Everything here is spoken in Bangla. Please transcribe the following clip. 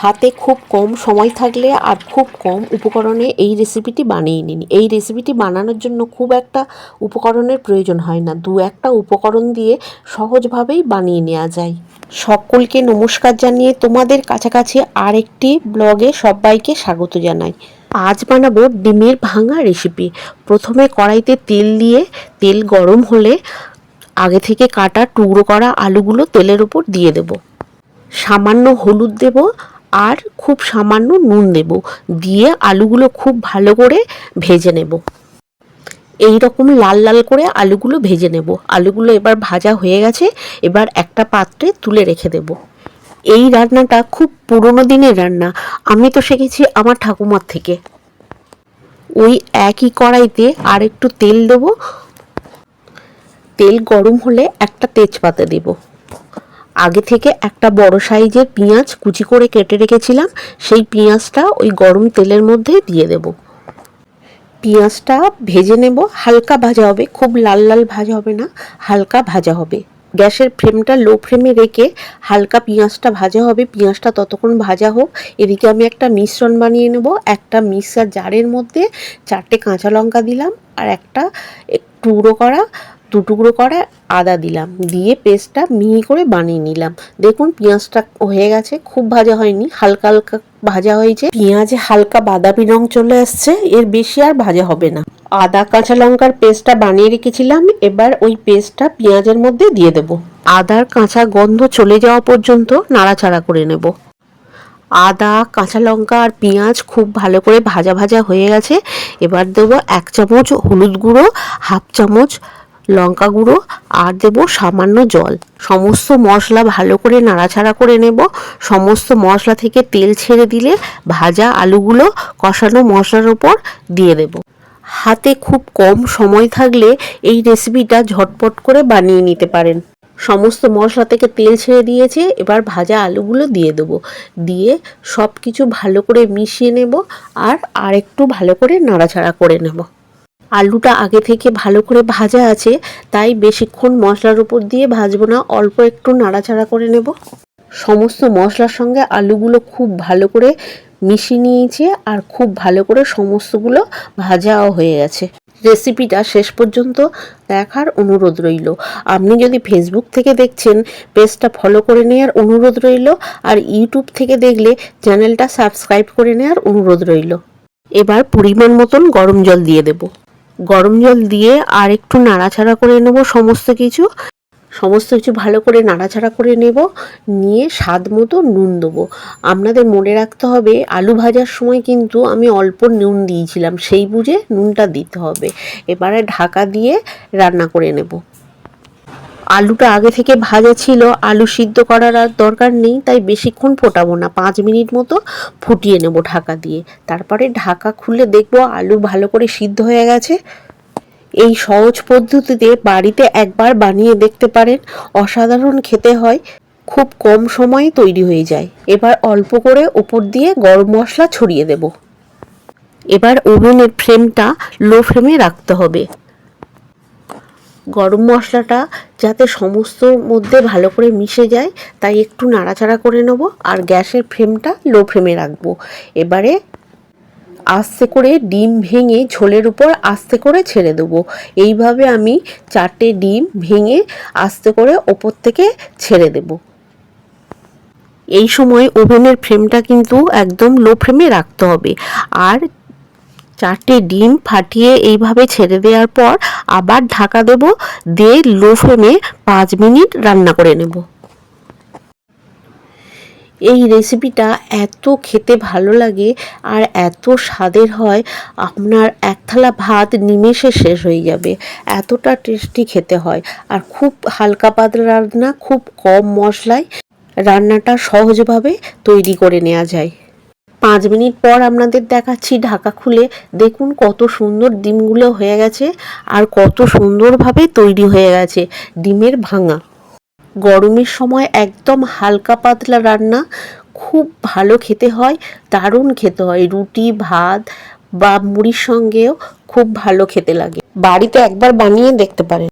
হাতে খুব কম সময় থাকলে আর খুব কম উপকরণে এই রেসিপিটি বানিয়ে নিন। এই রেসিপিটি বানানোর জন্য খুব একটা উপকরণের প্রয়োজন হয় না। দু একটা উপকরণ দিয়ে সহজভাবেই বানিয়ে নেওয়া যায়। সকলকে নমস্কার জানিয়ে তোমাদের কাছাকাছি আরেকটি ব্লগে সবাইকে স্বাগত জানাই। আজ বানাবো ডিমের ভাঙা রেসিপি প্রথমে কড়াইতে তেল দিয়ে, তেল গরম হলে আগে থেকে কাটা টুকরো করা আলুগুলো তেলের উপর দিয়ে দেবো। সামান্য হলুদ দেব আর খুব সামান্য নুন দেব। দিয়ে আলুগুলো খুব ভালো করে ভেজে নেব। এই রকম লাল লাল করে আলুগুলো ভেজে নেব। আলুগুলো এবার ভাজা হয়ে গেছে, এবার একটা পাত্রে তুলে রেখে দেব। এই রান্নাটা খুব পুরনো দিনের রান্না, আমি তো শিখেছি আমার ঠাকুমার থেকে। ওই একই কড়াইতে আর একটু তেল দেব। তেল গরম হলে একটা তেজপাতা দেবো। আগে থেকে একটা বড় সাইজের পেঁয়াজ কুচি করে কেটে রেখেছিলাম, সেই পেঁয়াজটা ওই গরম তেলের মধ্যে দিয়ে দেব। পেঁয়াজটা ভেজে নেব, হালকা ভাজা হবে, খুব লাল লাল ভাজা হবে না, হালকা ভাজা হবে। গ্যাসের ফ্লেমটা লো ফ্লেমে রেখে হালকা পেঁয়াজটা ভাজা হবে, পেঁয়াজটা ততক্ষণ ভাজা হোক। এদিকে আমি একটা মিশ্রণ বানিয়ে নেব, একটা মিক্সার জারের মধ্যে চারটে কাঁচা লঙ্কা দিলাম, আর একটা টুকরো করা টুকরো করে আদা দিলাম। দিয়ে পেস্টটা মিহি করে বানিয়ে নিলাম। দেখুন, পেঁয়াজটা হয়ে গেছে, খুব ভাজা হয়নি, হালকা হালকা ভাজা হয়েছে। পেঁয়াজে হালকা বাদামি রং চলে আসছে, এর বেশি আর ভাজা হবে না। আদা, কাঁচা লঙ্কার পেস্টটা বানিয়ে রেখেছিলাম, এবার ওই পেস্টটা পেঁয়াজের মধ্যে দিয়ে দেব। আদার কাঁচা গন্ধ চলে যাওয়া পর্যন্ত নাড়াচাড়া করে নেব। আদা, কাঁচা লঙ্কা আর পেঁয়াজ খুব ভালো করে ভাজা ভাজা হয়ে গেছে। এবার দেবো এক চামচ হলুদ গুঁড়ো, হাফ চামচ লঙ্কা গুঁড়ো আর দেব সামান্য জল। সমস্ত মশলা ভালো করে নাড়াচাড়া করে নেব। সমস্ত মশলা থেকে তেল ছেড়ে দিলে ভাজা আলুগুলো কষানো মশলার ওপর দিয়ে দেব। হাতে খুব কম সময় থাকলে এই রেসিপিটা ঝটপট করে বানিয়ে নিতে পারেন। সমস্ত মশলা থেকে তেল ছেড়ে দিয়েছে, এবার ভাজা আলুগুলো দিয়ে দেবো। দিয়ে সব কিছু ভালো করে মিশিয়ে নেব আর আরেকটু ভালো করে নাড়াচাড়া করে নেব। আলুটা আগে থেকে ভালো করে ভাজা আছে, তাই বেশিক্ষণ মশলার উপর দিয়ে ভাজবো না, অল্প একটু নাড়াচাড়া করে নেব। সমস্ত মশলার সঙ্গে আলুগুলো খুব ভালো করে মিশিয়ে নিয়েছি আর খুব ভালো করে সমস্তগুলো ভাজাও হয়ে গেছে। রেসিপিটা শেষ পর্যন্ত দেখার অনুরোধ রইল। আপনি যদি ফেসবুক থেকে দেখছেন, পেজটা ফলো করে নেওয়ার অনুরোধ রইল আর ইউটিউব থেকে দেখলে চ্যানেলটা সাবস্ক্রাইব করে নেওয়ার অনুরোধ রইল। এবার পরিমাণ মতন গরম জল দিয়ে দেবো। গরম জল দিয়ে আর একটু নাড়াচাড়া করে নেব সমস্ত কিছু। সমস্ত কিছু ভালো করে নাড়াচাড়া করে নেব, নিয়ে স্বাদ মতো নুন দেবো। আপনাদের মনে রাখতে হবে, আলু ভাজার সময় কিন্তু আমি অল্প নুন দিয়েছিলাম, সেই বুঝে নুনটা দিতে হবে। এবারে ঢাকা দিয়ে রান্না করে নেব। আলুটা আগে থেকে ভাজা ছিল, আলু সিদ্ধ করার আর দরকার নেই, তাই বেশিক্ষণ ফোটাবো না। পাঁচ মিনিট মতো ফুটিয়ে নেব ঢাকা দিয়ে। তারপরে ঢাকা খুলে দেখব আলু ভালো করে সিদ্ধ হয়ে গেছে। এই সহজ পদ্ধতিতে বাড়িতে একবার বানিয়ে দেখতে পারেন। অসাধারণ খেতে হয়। খুব কম সময়ে তৈরি হয়ে যায়। এবার অল্প করে উপর দিয়ে গরম মশলা ছড়িয়ে দেব। এবার ওভেনের ফ্লেমটা লো ফ্লেমে রাখতে হবে। গরম মশলাটা যাতে সমস্ত মধ্যে ভালো করে মিশে যায়, তাই একটু নাড়াচাড়া করে নেব আর গ্যাসের ফ্লেমটা লো ফ্লেমে রাখব। এবারে আস্তে করে ডিম ভেঙে ঝোলের উপর আস্তে করে ছেড়ে দেবো। এইভাবে আমি চারটে ডিম ভেঙে আস্তে করে ওপর থেকে ছেড়ে দেবো। এই সময় ওভেনের ফ্লেমটা কিন্তু একদম লো ফ্লেমে রাখতে হবে। আর চারটে ডিম ফাটিয়ে এইভাবে ছেড়ে দেওয়ার পর আবার ঢাকা দেব, দিয়ে লো ফ্লেমে পাঁচ মিনিট রান্না করে নেব। এই রেসিপিটা এত খেতে ভালো লাগে আর এত স্বাদের হয়, আপনার এক থালা ভাত নিমেষে শেষ হয়ে যাবে। এতটা টেস্টি খেতে হয় আর খুব হালকা পাতলা রান্না, খুব কম মশলায় রান্নাটা সহজভাবে তৈরি করে নেওয়া যায়। পাঁচ মিনিট পর আপনাদের দেখাচ্ছি ঢাকা খুলে। দেখুন কত সুন্দর ডিমগুলো হয়ে গেছে আর কত সুন্দরভাবে তৈরি হয়ে গেছে ডিমের ভাঙা। গরমের সময় একদম হালকা পাতলা রান্না, খুব ভালো খেতে হয়, দারুণ খেতে হয়। রুটি, ভাত বা মুড়ির সঙ্গেও খুব ভালো খেতে লাগে। বাড়িতে একবার বানিয়ে দেখতে পারেন।